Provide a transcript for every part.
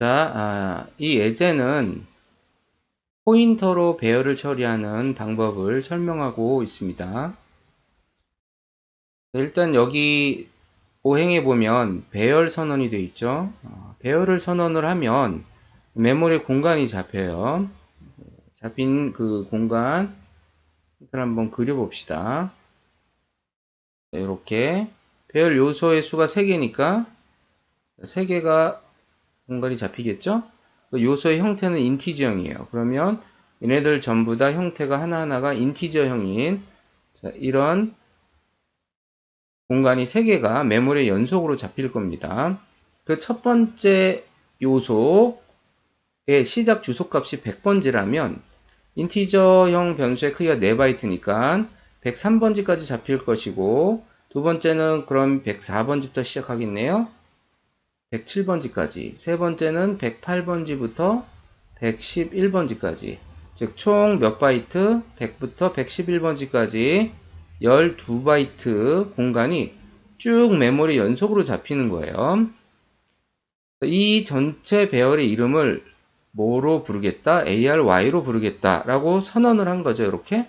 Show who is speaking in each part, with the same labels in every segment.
Speaker 1: 자, 아, 이 예제는 포인터로 배열을 처리하는 방법을 설명하고 있습니다. 일단 여기 오행에 보면 배열 선언이 되어 있죠. 어, 배열을 선언을 하면 메모리 공간이 잡혀요. 잡힌 그 공간 을 한번 그려봅시다. 이렇게 배열 요소의 수가 3개니까 3개가 공간이 잡히겠죠? 그 요소의 형태는 인티저형이에요. 그러면 얘네들 전부 다 형태가 하나하나가 인티저형인 이런 공간이 3개가 메모리 연속으로 잡힐 겁니다. 그 첫 번째 요소의 시작 주소값이 100번지라면 인티저형 변수의 크기가 4바이트니까 103번지까지 잡힐 것이고 두 번째는 그럼 104번지부터 시작하겠네요. 107번지까지 세 번째는 108번지부터 111번지까지 즉 총 몇 바이트? 100부터 111번지까지 12바이트 공간이 쭉 메모리 연속으로 잡히는 거예요. 이 전체 배열의 이름을 뭐로 부르겠다? ARY로 부르겠다 라고 선언을 한 거죠. 이렇게.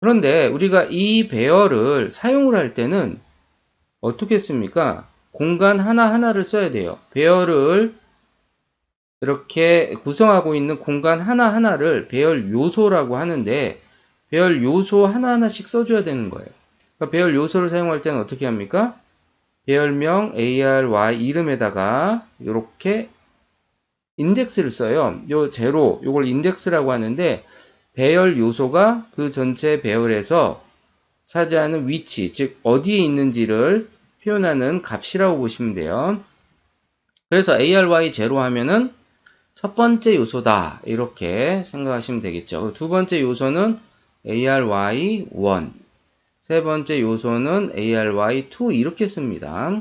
Speaker 1: 그런데 우리가 이 배열을 사용을 할 때는 어떻게 씁니까? 공간 하나하나를 써야 돼요. 배열을 이렇게 구성하고 있는 공간 하나하나를 배열 요소라고 하는데 배열 요소 하나하나씩 써줘야 되는 거예요. 그러니까 배열 요소를 사용할 때는 어떻게 합니까? 배열명 ARY 이름에다가 이렇게 인덱스를 써요. 요 제로, 요걸 인덱스라고 하는데 배열 요소가 그 전체 배열에서 차지하는 위치, 즉 어디에 있는지를 표현하는 값이라고 보시면 돼요. 그래서 ARY 제로 하면은 첫 번째 요소다. 이렇게 생각하시면 되겠죠. 두 번째 요소는 ARY 1. 세 번째 요소는 ARY 2 이렇게 씁니다.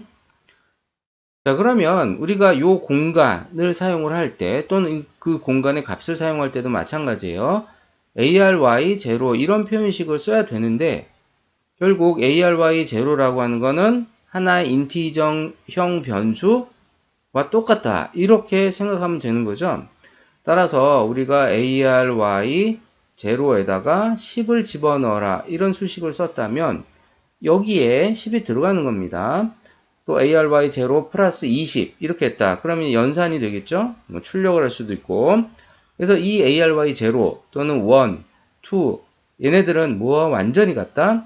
Speaker 1: 자, 그러면 우리가 이 공간을 사용을 할 때 또는 그 공간의 값을 사용할 때도 마찬가지예요. ARY 제로 이런 표현식을 써야 되는데 결국 ARY 제로라고 하는 거는 하나의 인티저형 변수와 똑같다. 이렇게 생각하면 되는 거죠. 따라서 우리가 ARY 제로에다가 10을 집어넣어라. 이런 수식을 썼다면 여기에 10이 들어가는 겁니다. 또 ARY 제로 플러스 20 이렇게 했다. 그러면 연산이 되겠죠? 뭐 출력을 할 수도 있고 그래서 이 ARY 제로 또는 1, 2 얘네들은 뭐와 완전히 같다?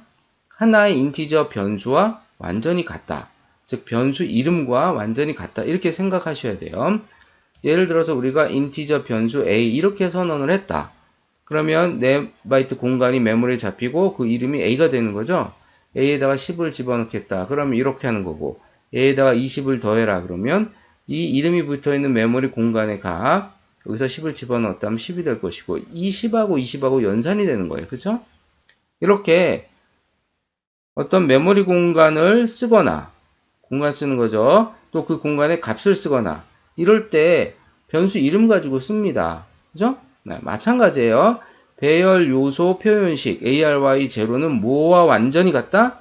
Speaker 1: 하나의 인티저 변수와 완전히 같다. 즉 변수 이름과 완전히 같다. 이렇게 생각하셔야 돼요. 예를 들어서 우리가 인티저 변수 a 이렇게 선언을 했다. 그러면 4바이트 공간이 메모리에 잡히고 그 이름이 a가 되는 거죠. a에다가 10을 집어넣겠다. 그러면 이렇게 하는 거고 a에다가 20을 더해라. 그러면 이 이름이 붙어있는 메모리 공간의 각 여기서 10을 집어넣었다면 10이 될 것이고 이 10하고 20하고 연산이 되는 거예요. 그렇죠? 이렇게 어떤 메모리 공간을 쓰거나 공간 쓰는 거죠. 또 그 공간에 값을 쓰거나 이럴 때 변수 이름 가지고 씁니다. 그죠? 네, 마찬가지예요. 배열 요소 표현식 ARY 제로는 뭐와 완전히 같다?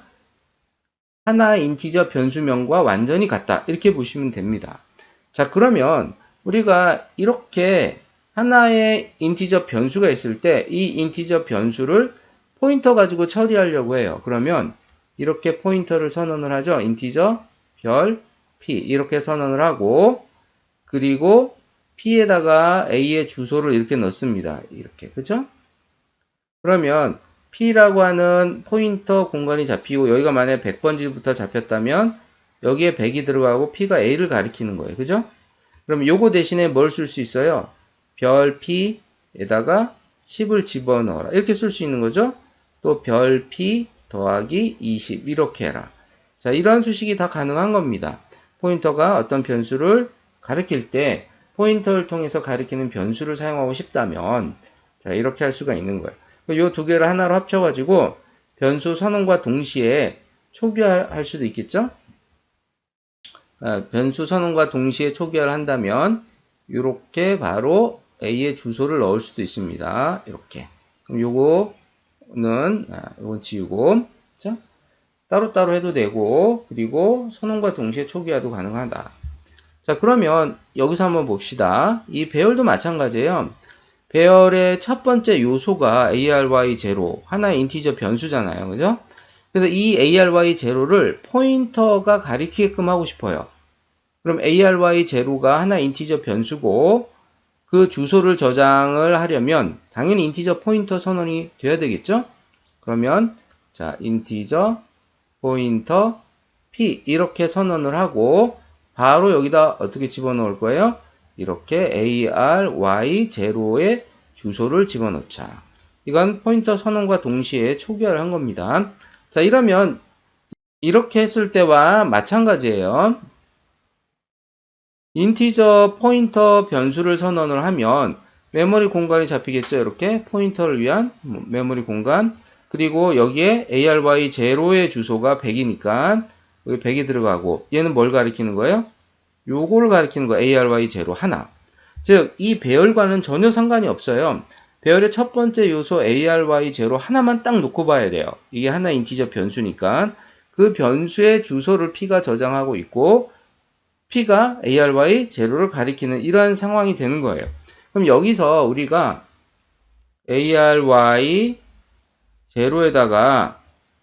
Speaker 1: 하나의 인티저 변수명과 완전히 같다. 이렇게 보시면 됩니다. 자, 그러면 우리가 이렇게 하나의 인티저 변수가 있을 때 이 인티저 변수를 포인터 가지고 처리하려고 해요. 그러면 이렇게 포인터를 선언을 하죠. 인티저 별 p 이렇게 선언을 하고 그리고 p에다가 a의 주소를 이렇게 넣습니다. 이렇게 그죠? 그러면 p라고 하는 포인터 공간이 잡히고 여기가 만약에 100번지부터 잡혔다면 여기에 100이 들어가고 p가 a를 가리키는 거예요. 그죠? 그럼 요거 대신에 뭘 쓸 수 있어요? 별 p에다가 10을 집어넣어라. 이렇게 쓸 수 있는 거죠? 또 별 p 더하기 20 이렇게 해라. 자, 이러한 수식이 다 가능한 겁니다. 포인터가 어떤 변수를 가리킬 때 포인터를 통해서 가리키는 변수를 사용하고 싶다면 자, 이렇게 할 수가 있는 거예요. 이 두 개를 하나로 합쳐가지고 변수 선언과 동시에 초기화할 수도 있겠죠? 아, 변수 선언과 동시에 초기화를 한다면 이렇게 바로 A의 주소를 넣을 수도 있습니다. 이렇게. 그럼 요거 는 아, 요건 지우고 자, 따로따로 해도 되고 그리고 선언과 동시에 초기화도 가능하다. 자, 그러면 여기서 한번 봅시다. 이 배열도 마찬가지예요. 배열의 첫 번째 요소가 ARY0, 하나의 인티저 변수잖아요. 그죠? 그래서 이 ARY0를 포인터가 가리키게끔 하고 싶어요. 그럼 ARY0가 하나 의 인티저 변수고 그 주소를 저장을 하려면 당연히 인티저 포인터 선언이 돼야 되겠죠? 그러면 자, 인티저 포인터 p 이렇게 선언을 하고 바로 여기다 어떻게 집어넣을 거예요? 이렇게 ARY0의 주소를 집어넣자. 이건 포인터 선언과 동시에 초기화를 한 겁니다. 자, 이러면 이렇게 했을 때와 마찬가지예요. 인티저 포인터 변수를 선언을 하면 메모리 공간이 잡히겠죠. 이렇게 포인터를 위한 메모리 공간 그리고 여기에 ARY0의 주소가 100이니까 여기 100이 들어가고 얘는 뭘 가리키는 거예요? 요거를 가리키는 거 ARY0 하나. 즉, 이 배열과는 전혀 상관이 없어요. 배열의 첫 번째 요소 ARY0 하나만 딱 놓고 봐야 돼요. 이게 하나 인티저 변수니까 그 변수의 주소를 P가 저장하고 있고 P가 ARY0를 가리키는 이러한 상황이 되는 거예요. 그럼 여기서 우리가 ARY 0에다가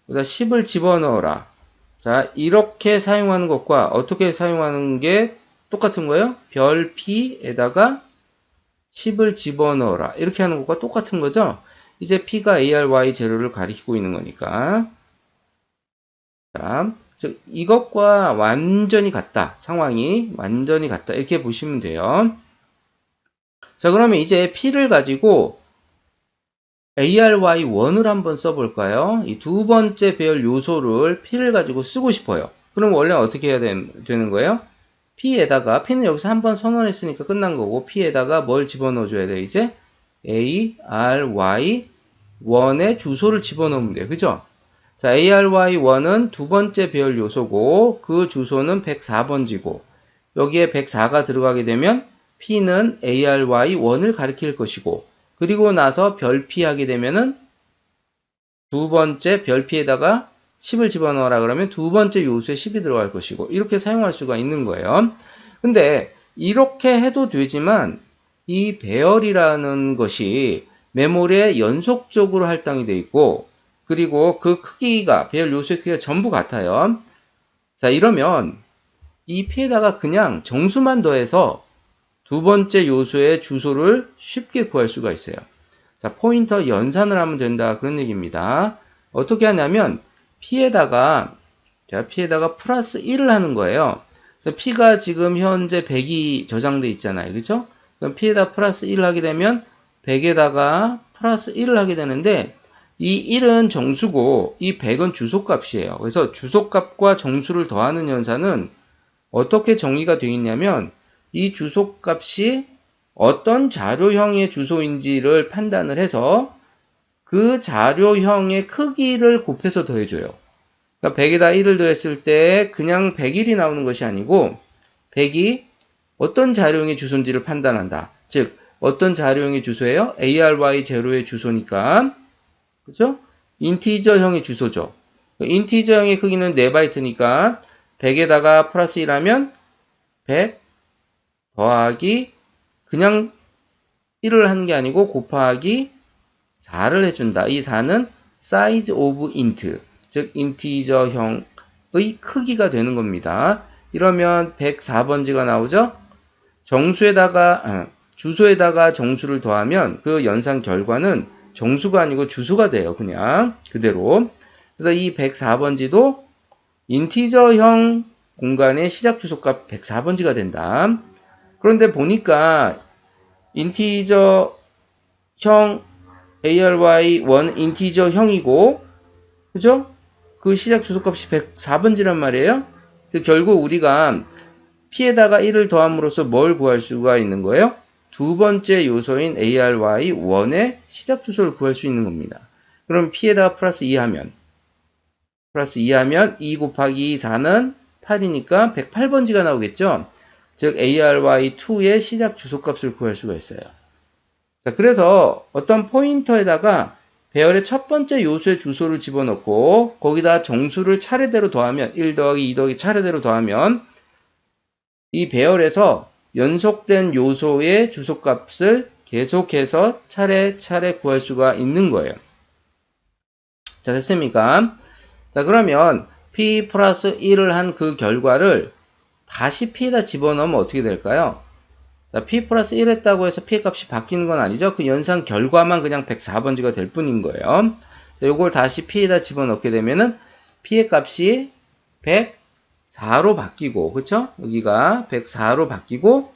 Speaker 1: 10을 집어넣어라. 자, 이렇게 사용하는 것과 어떻게 사용하는 게 똑같은 거예요? 별 P에다가 10을 집어넣어라. 이렇게 하는 것과 똑같은 거죠? 이제 P가 ARY 제로를 가리키고 있는 거니까. 자, 즉, 이것과 완전히 같다. 상황이 완전히 같다. 이렇게 보시면 돼요. 자, 그러면 이제 P를 가지고 ARY1을 한번 써볼까요? 이 두 번째 배열 요소를 P를 가지고 쓰고 싶어요. 그럼 원래 어떻게 해야 되, 는 거예요? P에다가, P는 여기서 한 번 선언했으니까 끝난 거고, P에다가 뭘 집어넣어 줘야 돼, 이제? ARY1의 주소를 집어넣으면 돼요. 그죠? 자, ARY1은 두 번째 배열 요소고, 그 주소는 104번지고, 여기에 104가 들어가게 되면, P는 ARY1을 가리킬 것이고, 그리고 나서 별피하게 되면은 두 번째 별피에다가 10을 집어넣어라 그러면 두 번째 요수에 10이 들어갈 것이고 이렇게 사용할 수가 있는 거예요. 근데 이렇게 해도 되지만 이 배열이라는 것이 메모리에 연속적으로 할당이 되어 있고 그리고 그 크기가 배열 요소의 크기가 전부 같아요. 자 이러면 이 피에다가 그냥 정수만 더해서 두 번째 요소의 주소를 쉽게 구할 수가 있어요. 자, 포인터 연산을 하면 된다. 그런 얘기입니다. 어떻게 하냐면, P에다가, 자, P에다가 플러스 1을 하는 거예요. 그래서 P가 지금 현재 100이 저장돼 있잖아요. 그죠? 그럼 P에다 플러스 1을 하게 되면, 100에다가 플러스 1을 하게 되는데, 이 1은 정수고, 이 100은 주소값이에요. 그래서 주소값과 정수를 더하는 연산은 어떻게 정의가 되어 있냐면, 이 주소값이 어떤 자료형의 주소인지를 판단을 해서 그 자료형의 크기를 곱해서 더해줘요. 그러니까 100에다 1을 더했을 때 그냥 101이 나오는 것이 아니고 100이 어떤 자료형의 주소인지를 판단한다. 즉 어떤 자료형의 주소예요? ARY0의 주소니까 그죠? 인티저형의 주소죠. 인티저형의 크기는 4바이트니까 100에다가 플러스 1하면 100 더하기 그냥 1을 하는 게 아니고 곱하기 4를 해준다. 이 4는 size of int, 즉 인티저형의 크기가 되는 겁니다. 이러면 104번지가 나오죠? 정수에다가 아, 주소에다가 정수를 더하면 그 연산 결과는 정수가 아니고 주소가 돼요. 그냥 그대로. 그래서 이 104번지도 인티저형 공간의 시작 주소값 104번지가 된다. 그런데 보니까 인티저형 ARY1 인티저형이고 그죠? 그 시작 주소값이 104번지란 말이에요. 결국 우리가 P에다가 1을 더함으로써 뭘 구할 수가 있는 거예요? 두 번째 요소인 ARY1의 시작 주소를 구할 수 있는 겁니다. 그럼 P에다가 플러스 2 하면 플러스 2 하면 2 곱하기 4는 8이니까 108번지가 나오겠죠? 즉 ARY2의 시작 주소값을 구할 수가 있어요. 자, 그래서 어떤 포인터에다가 배열의 첫 번째 요소의 주소를 집어넣고 거기다 정수를 차례대로 더하면 1 더하기 2 더하기 차례대로 더하면 이 배열에서 연속된 요소의 주소값을 계속해서 차례차례 구할 수가 있는 거예요. 자, 됐습니까? 자, 그러면 P 플러스 1을 한 그 결과를 다시 P에다 집어넣으면 어떻게 될까요? 자, P 플러스 1 했다고 해서 P 값이 바뀌는 건 아니죠. 그 연산 결과만 그냥 104번지가 될 뿐인 거예요. 자, 요걸 다시 P에다 집어넣게 되면은 P의 값이 104로 바뀌고, 그쵸? 여기가 104로 바뀌고,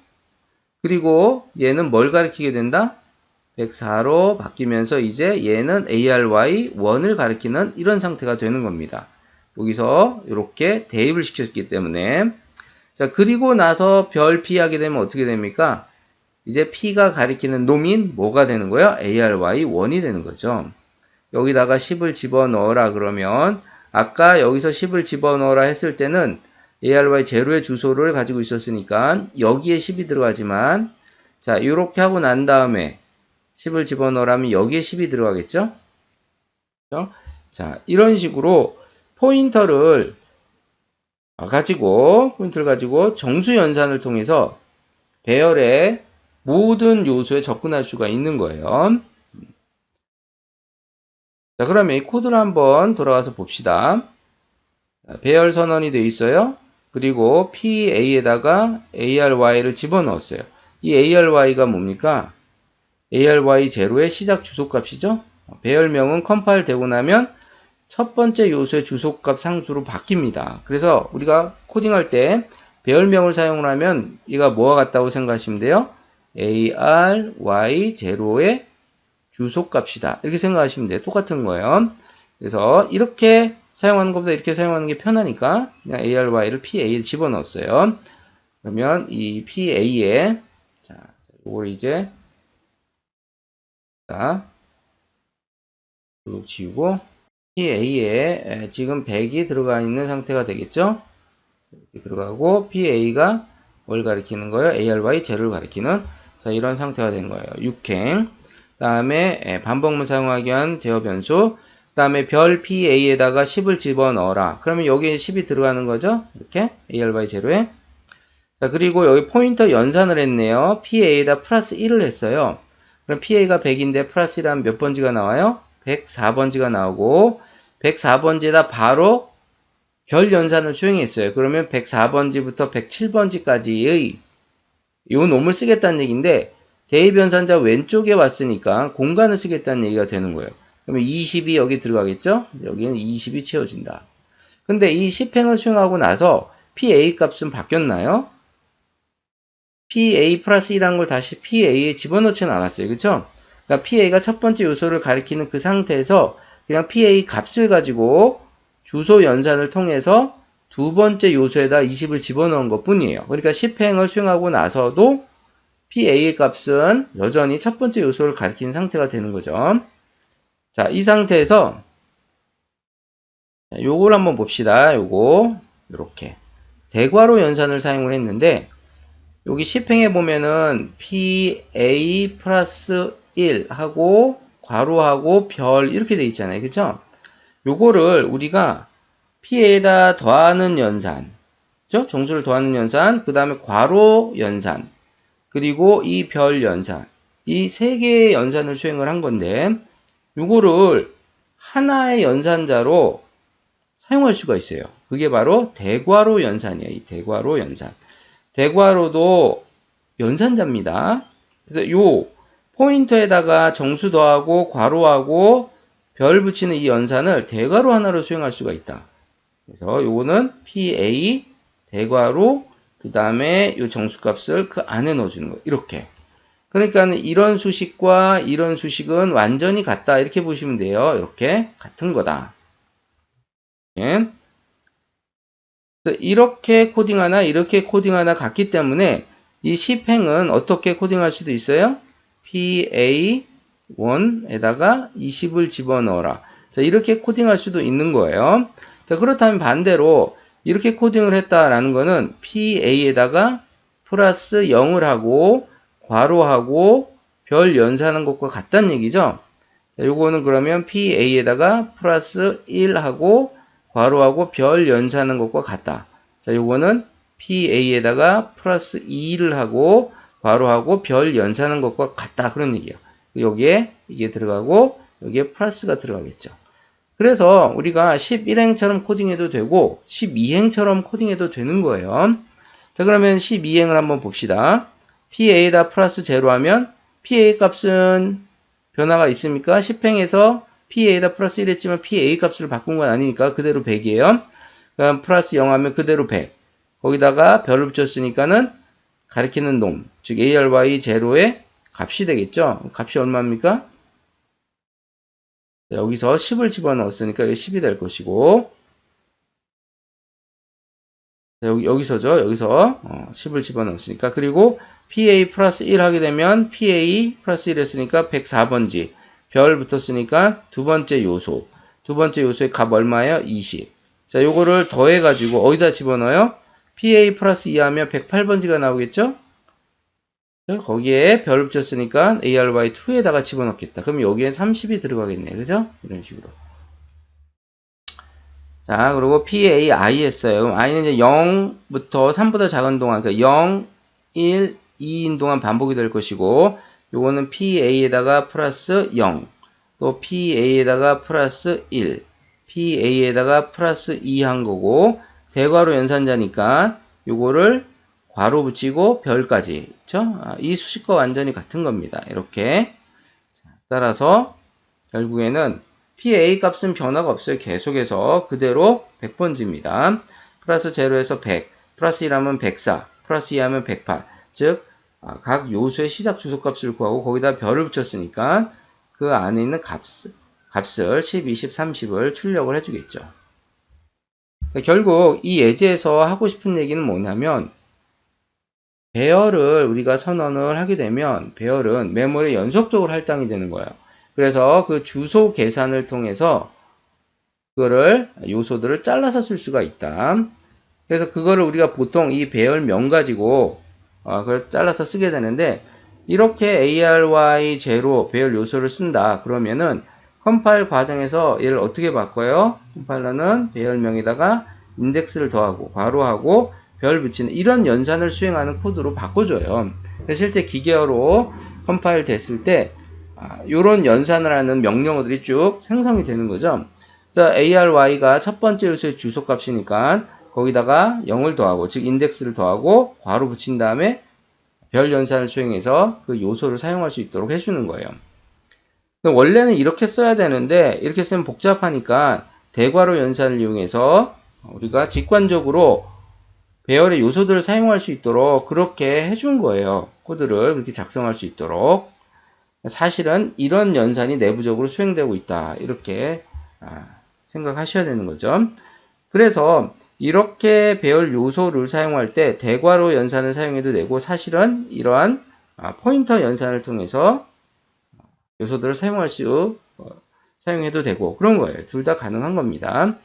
Speaker 1: 그리고 얘는 뭘 가리키게 된다? 104로 바뀌면서 이제 얘는 ARY 1을 가리키는 이런 상태가 되는 겁니다. 여기서 이렇게 대입을 시켰기 때문에 자 그리고 나서 별 P 하게 되면 어떻게 됩니까? 이제 P가 가리키는 놈인 뭐가 되는 거예요? ARY 1이 되는 거죠. 여기다가 10을 집어넣어라 그러면 아까 여기서 10을 집어넣어라 했을 때는 ARY 제로의 주소를 가지고 있었으니까 여기에 10이 들어가지만 자 이렇게 하고 난 다음에 10을 집어넣으라면 여기에 10이 들어가겠죠? 그렇죠? 자 이런 식으로 포인터를 가지고 포인트를 가지고 정수 연산을 통해서 배열의 모든 요소에 접근할 수가 있는 거예요. 자 그러면 이 코드를 한번 돌아가서 봅시다. 배열 선언이 되어 있어요. 그리고 PA에다가 ARY를 집어넣었어요. 이 ARY가 뭡니까? ARY0의 시작 주소값이죠. 배열명은 컴파일 되고 나면 첫 번째 요소의 주소값 상수로 바뀝니다. 그래서 우리가 코딩할 때 배열명을 사용을 하면 이가 뭐와 같다고 생각하시면 돼요? ARY0의 주소값이다. 이렇게 생각하시면 돼요. 똑같은 거예요. 그래서 이렇게 사용하는 것보다 이렇게 사용하는 게 편하니까 그냥 ARY를 PA에 집어넣었어요. 그러면 이 PA에 자, 이걸 이제 자, 쭉 지우고 PA에 지금 100이 들어가 있는 상태가 되겠죠? 이렇게 들어가고 PA가 뭘 가리키는 거예요? ARY 제를 가리키는 자 이런 상태가 된 거예요. 6행 다음에 반복문 사용하기 위한 제어 변수 그 다음에 별 PA에다가 10을 집어넣어라. 그러면 여기에 10이 들어가는 거죠. 이렇게 AR 제로에. 자, 그리고 여기 포인터 연산을 했네요. PA에다 플러스 1을 했어요. 그럼 PA가 100인데 플러스 1하면 몇 번지가 나와요? 104번지가 나오고 104번지에다 바로 별 연산을 수행했어요. 그러면 104번지부터 107번지까지의 이 놈을 쓰겠다는 얘기인데 대입 연산자 왼쪽에 왔으니까 공간을 쓰겠다는 얘기가 되는 거예요. 그러면 20이 여기 들어가겠죠? 여기는 20이 채워진다. 근데 이 10행을 수행하고 나서 PA 값은 바뀌었나요? PA 플러스 1한 걸 다시 PA에 집어넣지는 않았어요. 그쵸? 그러니까 PA가 첫 번째 요소를 가리키는 그 상태에서 그냥 PA 값을 가지고 주소 연산을 통해서 두 번째 요소에다 20을 집어넣은 것 뿐이에요. 그러니까 10행을 수행하고 나서도 PA의 값은 여전히 첫 번째 요소를 가리키는 상태가 되는 거죠. 자, 이 상태에서 요걸 한번 봅시다. 요거 이렇게 대괄호 연산을 사용을 했는데 여기 10행에 보면은 PA 플러스 1 하고 괄호하고 별 이렇게 돼 있잖아요. 그죠? 요거를 우리가 P에다 더하는 연산 그죠? 정수를 더하는 연산 그 다음에 괄호 연산 그리고 이 별 연산 이 세 개의 연산을 수행을 한 건데 요거를 하나의 연산자로 사용할 수가 있어요. 그게 바로 대괄호 연산이에요. 이 대괄호 연산. 대괄호도 연산자입니다. 그래서 요 포인터에다가 정수 더하고 괄호하고 별 붙이는 이 연산을 대괄호 하나로 수행할 수가 있다. 그래서 요거는 PA 대괄호 그 다음에 요 정수값을 그 안에 넣어주는 거 이렇게 그러니까 이런 수식과 이런 수식은 완전히 같다. 이렇게 보시면 돼요. 이렇게 같은 거다. 예. 이렇게 코딩하나 이렇게 코딩하나 같기 때문에 이 10행은 어떻게 코딩할 수도 있어요? PA1에다가 20을 집어넣어라. 자, 이렇게 코딩할 수도 있는 거예요. 자, 그렇다면 반대로 이렇게 코딩을 했다라는 거는 PA에다가 플러스 0을 하고 괄호하고 별 연산한 것과 같다는 얘기죠. 자, 요거는 그러면 PA에다가 플러스 1하고 괄호하고 별 연산한 것과 같다. 자, 요거는 PA에다가 플러스 2를 하고 괄호하고 별 연산한 것과 같다 그런 얘기예요. 여기에 이게 들어가고 여기에 플러스가 들어가겠죠. 그래서 우리가 11행처럼 코딩해도 되고 12행처럼 코딩해도 되는 거예요. 자 그러면 12행을 한번 봅시다. PA에다 플러스 제로 하면 PA 값은 변화가 있습니까? 10행에서 PA에다 플러스 1 했지만 PA 값을 바꾼 건 아니니까 그대로 100이에요. 그럼 플러스 0 하면 그대로 100. 거기다가 별을 붙였으니까는 가리키는 놈, 즉 ARY 제로의 값이 되겠죠? 값이 얼마입니까? 여기서 10을 집어넣었으니까 여기 10이 될 것이고 여기, 여기서죠. 여기서 10을 집어넣었으니까 그리고 PA 플러스 1 하게 되면 PA 플러스 1 했으니까 104번지 별 붙었으니까 두 번째 요소 두 번째 요소의 값 얼마예요? 20 자, 요거를 더해가지고 어디다 집어넣어요? PA 플러스 2 하면 108번지가 나오겠죠? 거기에 별 붙였으니까 ARY2에다가 집어넣겠다. 그럼 여기에 30이 들어가겠네. 그죠? 이런 식으로. 자, 그리고 PAI 했어요. 그럼 I는 이제 0부터 3보다 작은 동안, 그러니까 0, 1, 2인 동안 반복이 될 것이고, 요거는 PA에다가 플러스 0, 또 PA에다가 플러스 1, PA에다가 플러스 2 한 거고, 대괄호 연산자니까 요거를 괄호 붙이고 별까지 그쵸? 아, 이 수식과 완전히 같은 겁니다. 이렇게 따라서 결국에는 PA 값은 변화가 없어요. 계속해서 그대로 100번지입니다. 플러스 0에서 100, 플러스 1하면 104, 플러스 2하면 108. 즉, 아, 각 요소의 시작 주소값을 구하고 거기다 별을 붙였으니까 그 안에 있는 값, 값을 10, 20, 30을 출력을 해주겠죠. 그러니까 결국 이 예제에서 하고 싶은 얘기는 뭐냐면 배열을 우리가 선언을 하게 되면 배열은 메모리에 연속적으로 할당이 되는 거예요. 그래서 그 주소 계산을 통해서 그거를 요소들을 잘라서 쓸 수가 있다. 그래서 그거를 우리가 보통 이 배열명 가지고 어, 그걸 잘라서 쓰게 되는데 이렇게 ARY 제로 배열 요소를 쓴다. 그러면은 컴파일 과정에서 얘를 어떻게 바꿔요? 컴파일러는 배열명에다가 인덱스를 더하고 괄호하고 별 붙이는 이런 연산을 수행하는 코드로 바꿔줘요. 실제 기계어로 컴파일 됐을 때 이런 아, 연산을 하는 명령어들이 쭉 생성이 되는 거죠. ARY가 첫 번째 요소의 주소값이니까 거기다가 0을 더하고 즉 인덱스를 더하고 괄호 붙인 다음에 별 연산을 수행해서 그 요소를 사용할 수 있도록 해주는 거예요. 원래는 이렇게 써야 되는데 이렇게 쓰면 복잡하니까 대괄호 연산을 이용해서 우리가 직관적으로 배열의 요소들을 사용할 수 있도록 그렇게 해준 거예요. 코드를 그렇게 작성할 수 있도록. 사실은 이런 연산이 내부적으로 수행되고 있다. 이렇게 아, 생각하셔야 되는 거죠. 그래서 이렇게 배열 요소를 사용할 때 대괄호 연산을 사용해도 되고 사실은 이러한 아, 포인터 연산을 통해서 요소들을 사용할 수 어, 사용해도 되고 그런 거예요. 둘 다 가능한 겁니다.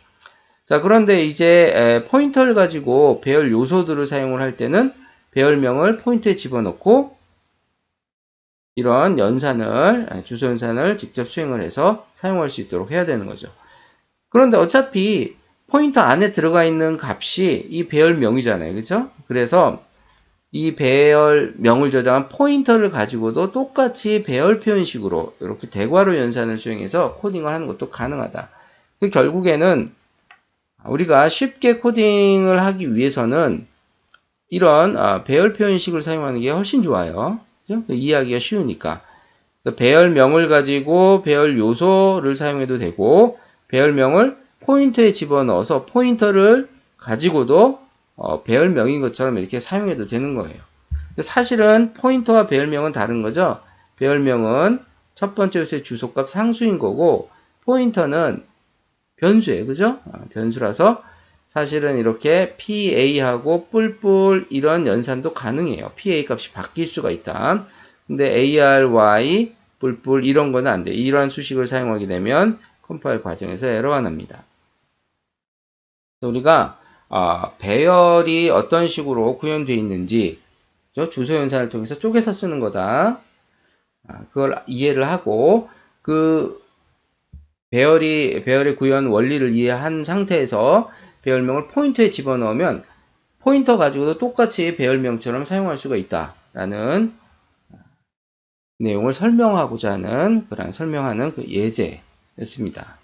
Speaker 1: 자, 그런데 이제 포인터를 가지고 배열 요소들을 사용을 할 때는 배열명을 포인터에 집어넣고 이런 연산을, 주소 연산을 직접 수행을 해서 사용할 수 있도록 해야 되는 거죠. 그런데 어차피 포인터 안에 들어가 있는 값이 이 배열명이잖아요. 그죠? 그래서 이 배열명을 저장한 포인터를 가지고도 똑같이 배열 표현식으로 이렇게 대괄호 연산을 수행해서 코딩을 하는 것도 가능하다. 그 결국에는 우리가 쉽게 코딩을 하기 위해서는 이런 아, 배열 표현식을 사용하는 게 훨씬 좋아요. 그죠? 이해하기가 쉬우니까. 배열명을 가지고 배열 요소를 사용해도 되고 배열명을 포인터에 집어넣어서 포인터를 가지고도 어, 배열명인 것처럼 이렇게 사용해도 되는 거예요. 사실은 포인터와 배열명은 다른 거죠. 배열명은 첫 번째 요소의 주소값 상수인 거고 포인터는 변수예요. 그죠? 아, 변수라서 사실은 이렇게 PA하고 뿔뿔 이런 연산도 가능해요. PA 값이 바뀔 수가 있다. 근데 ARY 뿔뿔 이런 거는 안 돼. 이러한 수식을 사용하게 되면 컴파일 과정에서 에러가 납니다. 우리가 어, 배열이 어떤 식으로 구현되어 있는지 주소 연산을 통해서 쪼개서 쓰는 거다. 아, 그걸 이해를 하고 그 배열이, 배열의 구현 원리를 이해한 상태에서 배열명을 포인트에 집어넣으면 포인터 가지고도 똑같이 배열명처럼 사용할 수가 있다라는 내용을 설명하고자 하는 그런 설명하는 그 예제였습니다.